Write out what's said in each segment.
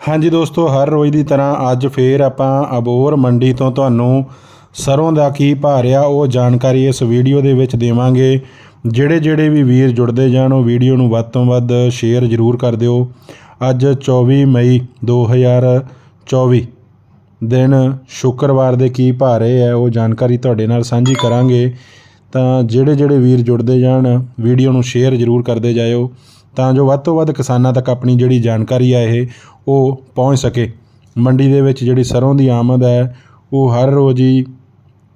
ਹਾਂਜੀ ਦੋਸਤੋ, ਹਰ ਰੋਜ਼ ਦੀ ਤਰ੍ਹਾਂ ਅੱਜ ਫੇਰ ਆਪਾਂ ਅਬੋਰ ਮੰਡੀ ਤੋਂ ਤੁਹਾਨੂੰ ਸਰੋਂ ਦਾ ਕੀ ਭਾਅ ਰਿਹਾ, ਉਹ ਜਾਣਕਾਰੀ ਇਸ ਵੀਡੀਓ ਦੇ ਵਿੱਚ ਦੇਵਾਂਗੇ। ਜਿਹੜੇ ਜਿਹੜੇ ਵੀ ਵੀਰ ਜੁੜਦੇ ਜਾਣ, ਉਹ ਵੀਡੀਓ ਨੂੰ ਵੱਧ ਤੋਂ ਵੱਧ ਸ਼ੇਅਰ ਜ਼ਰੂਰ ਕਰ ਦਿਓ। ਅੱਜ 24 ਮਈ 2024 ਦਿਨ ਸ਼ੁੱਕਰਵਾਰ ਦੇ ਕੀ ਭਾਅ ਰਹੇ ਹੈ ਉਹ ਜਾਣਕਾਰੀ ਤੁਹਾਡੇ ਨਾਲ ਸਾਂਝੀ ਕਰਾਂਗੇ। ਤਾਂ ਜਿਹੜੇ ਜਿਹੜੇ ਵੀਰ ਜੁੜਦੇ ਜਾਣ, ਵੀਡੀਓ ਨੂੰ ਸ਼ੇਅਰ ਜ਼ਰੂਰ ਕਰਦੇ ਜਾਇਓ। ਤਾਂ ਜੋ ਵੱਧ ਤੋਂ ਵੱਧ ਕਿਸਾਨਾਂ ਤੱਕ ਆਪਣੀ ਜਿਹੜੀ ਜਾਣਕਾਰੀ ਆ ਇਹ ਉਹ ਪਹੁੰਚ ਸਕੇ। ਮੰਡੀ ਦੇ ਵਿੱਚ ਜਿਹੜੀ ਸਰੋਂ ਦੀ ਆਮਦ ਹੈ, ਉਹ ਹਰ ਰੋਜ਼ ਹੀ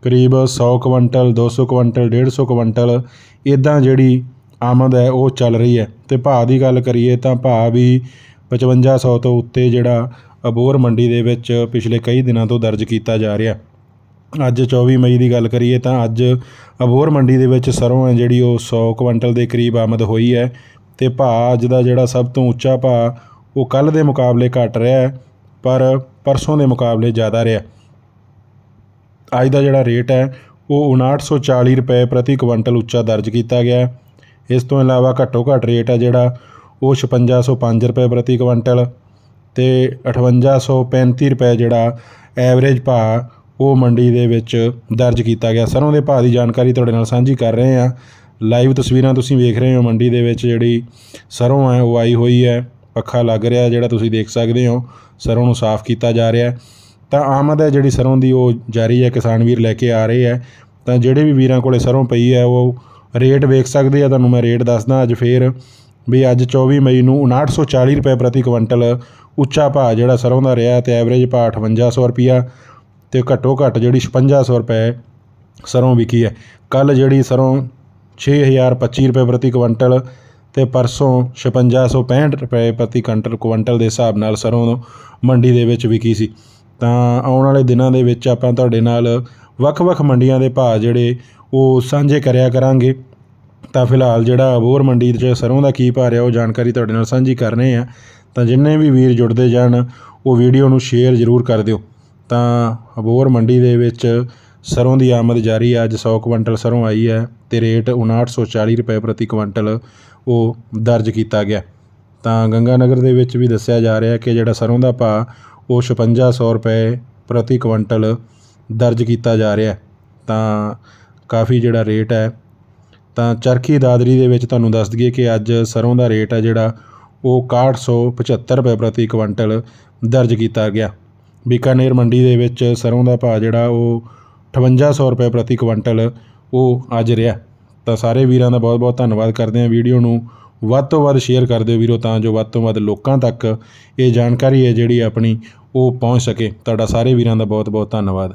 ਕਰੀਬ 100 ਕੁਇੰਟਲ 200 ਕੁਇੰਟਲ 150 ਕੁਇੰਟਲ ਇਦਾਂ ਜਿਹੜੀ ਆਮਦ ਹੈ ਉਹ ਚੱਲ ਰਹੀ ਹੈ। ਤੇ ਭਾਅ ਦੀ ਗੱਲ ਕਰੀਏ ਤਾਂ ਭਾਅ ਵੀ 5500 ਤੋਂ ਉੱਤੇ ਜਿਹੜਾ ਅਬੋਰ ਮੰਡੀ ਦੇ ਵਿੱਚ ਪਿਛਲੇ ਕਈ ਦਿਨਾਂ ਤੋਂ ਦਰਜ ਕੀਤਾ ਜਾ ਰਿਹਾ। ਅੱਜ 24 ਮਈ ਦੀ ਗੱਲ ਕਰੀਏ ਤਾਂ ਅੱਜ ਅਬੋਰ ਮੰਡੀ ਦੇ ਵਿੱਚ ਸਰੋਂ ਹੈ ਜਿਹੜੀ ਉਹ 100 ਕੁਇੰਟਲ ਦੇ ਕਰੀਬ ਆਮਦ ਹੋਈ ਹੈ। ਤੇ ਭਾਅ ਅੱਜ ਦਾ ਜਿਹੜਾ ਸਭ ਤੋਂ ਉੱਚਾ ਭਾਅ, ਉਹ ਕੱਲ ਦੇ ਮੁਕਾਬਲੇ ਘਟ ਰਿਹਾ ਪਰ ਪਰਸੋਂ ਦੇ ਮੁਕਾਬਲੇ ਜ਼ਿਆਦਾ ਰਿਹਾ। ਅੱਜ ਦਾ ਜਿਹੜਾ ਰੇਟ ਹੈ, ਉਹ 5940 ਰੁਪਏ ਪ੍ਰਤੀ ਕੁਇੰਟਲ ਉੱਚਾ ਦਰਜ ਕੀਤਾ ਗਿਆ ਇਸ ਤੋਂ ਇਲਾਵਾ ਘੱਟੋ ਘੱਟ ਰੇਟ ਹੈ ਜਿਹੜਾ, ਉਹ 5605 ਰੁਪਏ ਪ੍ਰਤੀ ਕੁਇੰਟਲ ਤੇ 5835 ਰੁਪਏ ਜਿਹੜਾ ਐਵਰੇਜ ਭਾਅ, ਉਹ ਮੰਡੀ ਦੇ ਵਿੱਚ ਦਰਜ ਕੀਤਾ ਗਿਆ। ਸਰੋਂ ਦੇ ਭਾਅ ਦੀ ਜਾਣਕਾਰੀ ਤੁਹਾਡੇ ਨਾਲ ਸਾਂਝੀ ਕਰ ਰਹੇ ਹਾਂ। ਲਾਈਵ ਤਸਵੀਰਾਂ ਤੁਸੀਂ ਵੇਖ ਰਹੇ ਹੋ ਮੰਡੀ ਦੇ ਵਿੱਚ ਜਿਹੜੀ ਸਰੋਂ ਹੈ, ਉਹ ਆਈ ਹੋਈ ਹੈ, ਪੱਖਾ ਲੱਗ ਰਿਹਾ ਜਿਹੜਾ ਤੁਸੀਂ ਦੇਖ ਸਕਦੇ ਹੋ, ਸਰੋਂ ਨੂੰ ਸਾਫ਼ ਕੀਤਾ ਜਾ ਰਿਹਾ ਹੈ। ਤਾਂ ਆਮਦ ਹੈ ਜਿਹੜੀ ਸਰੋਂ ਦੀ, ਉਹ ਜਾਰੀ ਹੈ, ਕਿਸਾਨ ਵੀਰ ਲੈ ਕੇ ਆ ਰਹੇ ਹੈ। ਤਾਂ ਜਿਹੜੇ ਵੀ ਵੀਰਾਂ ਕੋਲੇ ਸਰੋਂ ਪਈ ਹੈ, ਉਹ ਰੇਟ ਵੇਖ ਸਕਦੇ ਆ, ਤੁਹਾਨੂੰ ਮੈਂ ਰੇਟ ਦੱਸਦਾ ਅੱਜ ਫੇਰ ਵੀ ਅੱਜ 24 ਮਈ ਨੂੰ 5940 ਰੁਪਏ ਪ੍ਰਤੀ ਕੁਇੰਟਲ ਉੱਚਾ ਭਾਅ ਜਿਹੜਾ ਸਰੋਂ ਦਾ ਰਿਹਾ ਤੇ ਐਵਰੇਜ ਭਾਅ 5800 ਰੁਪਿਆ ਤੇ ਘੱਟੋ ਘੱਟ ਜਿਹੜੀ 5600 ਰੁਪਏ ਸਰੋਂ ਵਿਕੀ ਹੈ। ਕੱਲ ਜਿਹੜੀ ਸਰੋਂ 6025 ਰੁਪਏ ਪ੍ਰਤੀ ਕੁਇੰਟਲ ਤੇ ਪਰਸੋਂ 5665 ਰੁਪਏ ਪ੍ਰਤੀ ਕੁਇੰਟਲ ਕੁਇੰਟਲ ਦੇ ਹਿਸਾਬ ਨਾਲ ਸਰੋਂ ਮੰਡੀ ਦੇ ਵਿੱਚ ਵਿਕੀ ਸੀ। ਤਾਂ ਆਉਣ ਵਾਲੇ ਦਿਨਾਂ ਦੇ ਵਿੱਚ ਆਪਾਂ ਤੁਹਾਡੇ ਨਾਲ ਵੱਖ-ਵੱਖ ਮੰਡੀਆਂ ਦੇ ਭਾਅ ਜਿਹੜੇ ਉਹ ਸਾਂਝੇ ਕਰਿਆ ਕਰਾਂਗੇ। ਤਾਂ ਫਿਲਹਾਲ ਜਿਹੜਾ ਅਬੋਰ ਮੰਡੀ 'ਚ ਸਰੋਂ ਦਾ ਕੀ ਭਾਅ ਰਿਹਾ ਉਹ ਜਾਣਕਾਰੀ ਤੁਹਾਡੇ ਨਾਲ ਸਾਂਝੀ ਕਰ ਰਹੇ ਆ। ਤਾਂ ਜਿੰਨੇ ਵੀ ਵੀਰ ਜੁੜਦੇ ਜਾਣ, ਉਹ ਵੀਡੀਓ ਨੂੰ ਸ਼ੇਅਰ ਜ਼ਰੂਰ ਕਰ ਦਿਓ। ਤਾਂ ਅਬੋਰ ਮੰਡੀ ਦੇ ਵਿੱਚ ਸਰੋਂ ਦੀ ਆਮਦ ਜਾਰੀ ਹੈ ਅੱਜ 100 ਕੁਇੰਟਲ ਸਰੋਂ ਆਈ ਹੈ ਤੇ ਰੇਟ 5940 ਰੁਪਏ ਪ੍ਰਤੀ ਕੁਇੰਟਲ ਉਹ ਦਰਜ ਕੀਤਾ ਗਿਆ। ਤਾਂ ਗੰਗਾਨਗਰ ਦੇ ਵਿੱਚ ਵੀ ਦੱਸਿਆ ਜਾ ਰਿਹਾ ਕਿ ਜਿਹੜਾ ਸਰੋਂ ਦਾ ਭਾਅ, ਉਹ 5600 ਰੁਪਏ ਪ੍ਰਤੀ ਕੁਇੰਟਲ ਦਰਜ ਕੀਤਾ ਜਾ ਰਿਹਾ ਤਾਂ ਕਾਫੀ ਜਿਹੜਾ ਰੇਟ ਹੈ, ਤਾਂ ਚਰਖੀ ਦਾਦਰੀ ਦੇ ਵਿੱਚ ਤੁਹਾਨੂੰ ਦੱਸ ਦਈਏ ਕਿ ਅੱਜ ਸਰੋਂ ਦਾ ਰੇਟ ਹੈ ਜਿਹੜਾ ਉਹ 6175 ਰੁਪਏ ਪ੍ਰਤੀ ਕੁਇੰਟਲ ਦਰਜ ਕੀਤਾ ਗਿਆ। ਬੀਕਾਨੇਰ ਮੰਡੀ ਦੇ ਵਿੱਚ ਸਰੋਂ ਦਾ ਭਾਅ ਜਿਹੜਾ ਉਹ 5800 ਰੁਪਏ ਪ੍ਰਤੀ ਕੁਇੰਟਲ ਉਹ ਅੱਜ ਰਿਹਾ। ਤਾਂ ਸਾਰੇ ਵੀਰਾਂ ਦਾ ਬਹੁਤ ਬਹੁਤ ਧੰਨਵਾਦ ਕਰਦੇ ਹਾਂ। ਵੀਡੀਓ ਨੂੰ ਵੱਧ ਤੋਂ ਵੱਧ ਸ਼ੇਅਰ ਕਰ ਦਿਓ ਵੀਰੋ, ਤਾਂ ਜੋ ਵੱਧ ਤੋਂ ਵੱਧ ਲੋਕਾਂ ਤੱਕ ਇਹ ਜਾਣਕਾਰੀ ਹੈ ਜਿਹੜੀ ਆਪਣੀ ਉਹ ਪਹੁੰਚ ਸਕੇ। ਤੁਹਾਡਾ ਸਾਰੇ ਵੀਰਾਂ ਦਾ ਬਹੁਤ ਬਹੁਤ ਧੰਨਵਾਦ।